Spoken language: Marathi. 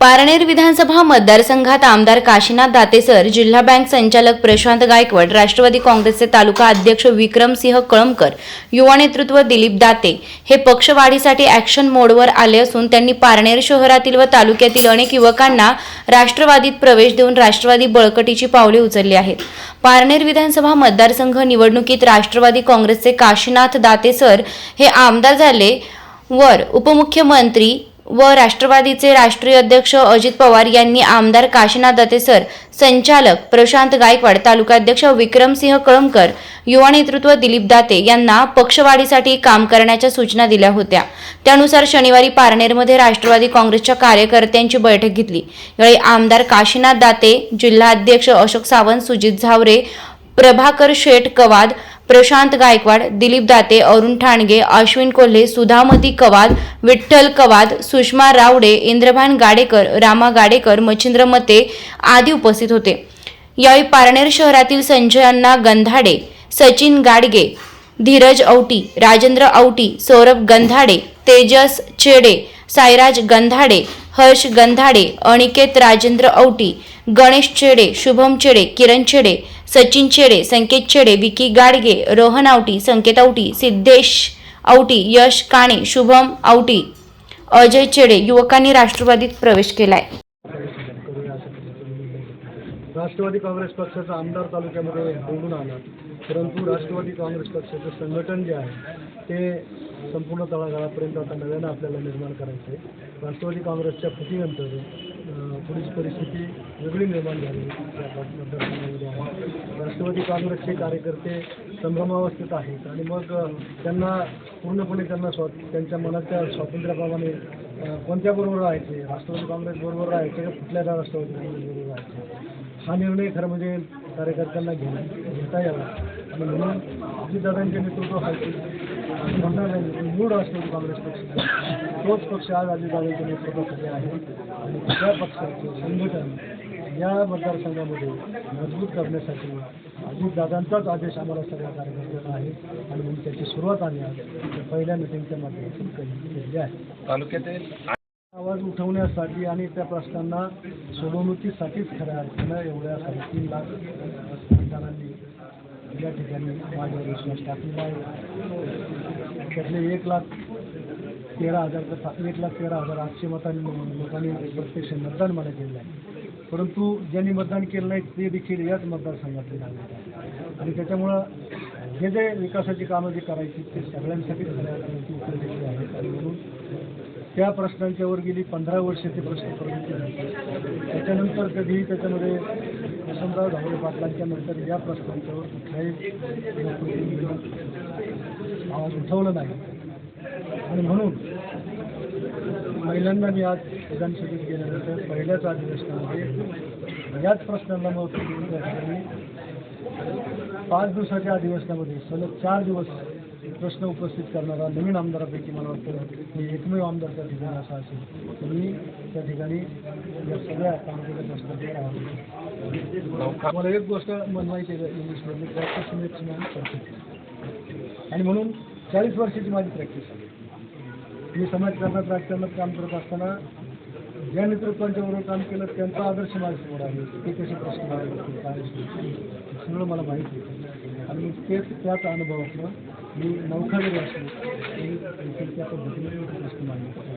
पारनेर विधानसभा मतदारसंघात आमदार काशीनाथ दातेसर जिल्हा बँक संचालक प्रशांत गायकवाड राष्ट्रवादी काँग्रेसचे तालुका अध्यक्ष विक्रमसिंह कळमकर युवा नेतृत्व दिलीप दाते हे पक्षवाढीसाठी ॲक्शन मोडवर आले असून त्यांनी पारनेर शहरातील व तालुक्यातील अनेक युवकांना राष्ट्रवादीत प्रवेश देऊन राष्ट्रवादी बळकटीची पावले उचलली आहेत. पारनेर विधानसभा मतदारसंघ निवडणुकीत राष्ट्रवादी काँग्रेसचे काशीनाथ दातेसर हे आमदार झाले वर उपमुख्यमंत्री व राष्ट्रवादीचे राष्ट्रीय अध्यक्ष अजित पवार यांनी आमदार काशीनाथ दतेसर संचालक प्रशांत गायकवाड तालुकाध्यक्ष विक्रमसिंह कळमकर युवा नेतृत्व दिलीप दाते यांना पक्षवाढीसाठी काम करण्याच्या सूचना दिल्या होत्या. त्यानुसार शनिवारी पारनेरमध्ये राष्ट्रवादी काँग्रेसच्या कार्यकर्त्यांची बैठक घेतली. यावेळी आमदार काशीनाथ दाते जिल्हाध्यक्ष अशोक सावंत सुजित झावरे प्रभाकर शेठ कवाद प्रशांत गायकवाड दिलीप दाते अरुण ठाणगे अश्विन कोल्हे सुधामती कवाद विठ्ठल कवाद सुषमा रावडे इंद्रभान गाडेकर रामा गाडेकर मच्छिंद्र मते आदी उपस्थित होते. यावेळी पारनेर शहरातील संजय अण्णा गंधाडे सचिन गाडगे धीरज औटी राजेंद्र औटी सौरभ गंधाडे तेजस चेडे साईराज गंधाडे हर्ष गंधाडे अनिकेत राजेंद्र औटी गणेश चेडे शुभम चेडे किरण चेडे सचिन छेडे संकेत छेडे विकी गाडगे रोहन आवटी संकेत आवटी सिद्धेश आवटी यश काणे शुभम आवटी अजय छेडे युवकांनी राष्ट्रवादीत प्रवेश केलाय. राष्ट्रवादी काँग्रेस पक्षाचा आमदार तालुक्यामध्ये निवडून आला. परंतु राष्ट्रवादी काँग्रेस पक्षाचं संघटन जे आहे ते संपूर्ण तळागाळापर्यंत आता नव्यानं आपल्याला निर्माण करायचं आहे राष्ट्रवादी काँग्रेसच्या फुटीनंतर थोडीशी परिस्थिती वेगळी निर्माण झाली. मतदारसंघामध्ये आहे राष्ट्रवादी काँग्रेसचे कार्यकर्ते संभ्रमावस्थेत आहेत आणि मग त्यांना पूर्णपणे त्यांना स्वा त्यांच्या मनाच्या स्वातंत्र्याप्रमाणे कोणत्या बरोबर राहायचे? राष्ट्रवादी काँग्रेस बरोबर राहायचे का कुठल्या राष्ट्रवादी काँग्रेस बरोबर राहायचे? हा निर्णय खरं म्हणजे कार्यकर्त्यांना घेणं घेता यावा. आणि म्हणून अजितदादांच्या नेतृत्व असं मूळ राष्ट्रवादी काँग्रेस पक्ष तोच पक्ष आज अजितदादांच्या नेतृत्वाखाली आहे. आणि त्या पक्षाचं संघटन या मतदारसंघामध्ये मजबूत करण्यासाठी अजितदादांचाच आदेश आम्हाला सगळ्या कार्यकर्त्यांना आहे. आणि म्हणून त्याची सुरुवात आम्ही आज पहिल्या मिटिंगच्या माध्यमातून केली केलेली आहे. तालुक्यातील आवाज उठवण्यासाठी आणि त्या प्रश्नांना सोडवणुकीसाठीच खऱ्या अर्थानं एवढ्या साडेतीन लाख मतदारांनी या ठिकाणी माझ्यावर विश्वास टाकलेला आहे. त्यातले एक लाख तेरा हजार एक लाख तेरा हजार आठशे मतांनी लोकांनी प्रत्यक्ष मतदान मला केलेलं आहे. परंतु ज्यांनी मतदान केलं नाही ते देखील याच मतदारसंघातले झाले आणि त्याच्यामुळं जे जे विकासाची कामं जी करायची ते सगळ्यांसाठी खऱ्या उत्तर ती आहेत आणि म्हणून त्या प्रश्नांच्यावर गेली पंधरा वर्ष ते प्रश्न करण्यात त्याच्यानंतर कधीही त्याच्यामध्ये वसंतराव धावरे पाटलांच्या नंतर या प्रश्नांच्यावर कुठलाही आवाज उठवलं नाही. आणि म्हणून पहिल्यांदा मी आज विधानसभेत गेल्यानंतर पहिल्याच अधिवेशनामध्ये याच प्रश्नांना महत्त्व देऊन त्या ठिकाणी पाच दिवसाच्या अधिवेशनामध्ये सलग चार दिवस प्रश्न उपस्थित करणारा नवीन आमदारापैकी मला वाटतं मी एकमेव आमदार त्या ठिकाणी असा असेल. तर मी त्या ठिकाणी या सगळ्या तालुक्याच्या प्रश्नांचे आवाज मला एक गोष्ट मन माहिती आहे इंग्लिशमध्ये प्रॅक्टिस मॅन आणि म्हणून चाळीस वर्षाची माझी प्रॅक्टिस आहे. मी समाजकारणात राजकारणात काम करत असताना ज्या नेतृत्वांच्या बरोबर काम केलं त्यांचा आदर्श माझ्यासमोर आहे. ते कसे प्रश्न काय सगळं मला माहिती आहे. आणि तेच त्याच अनुभवातनं मी नौखा जरी असलो तरी देखील त्या पद्धतीने मी प्रश्न मांडले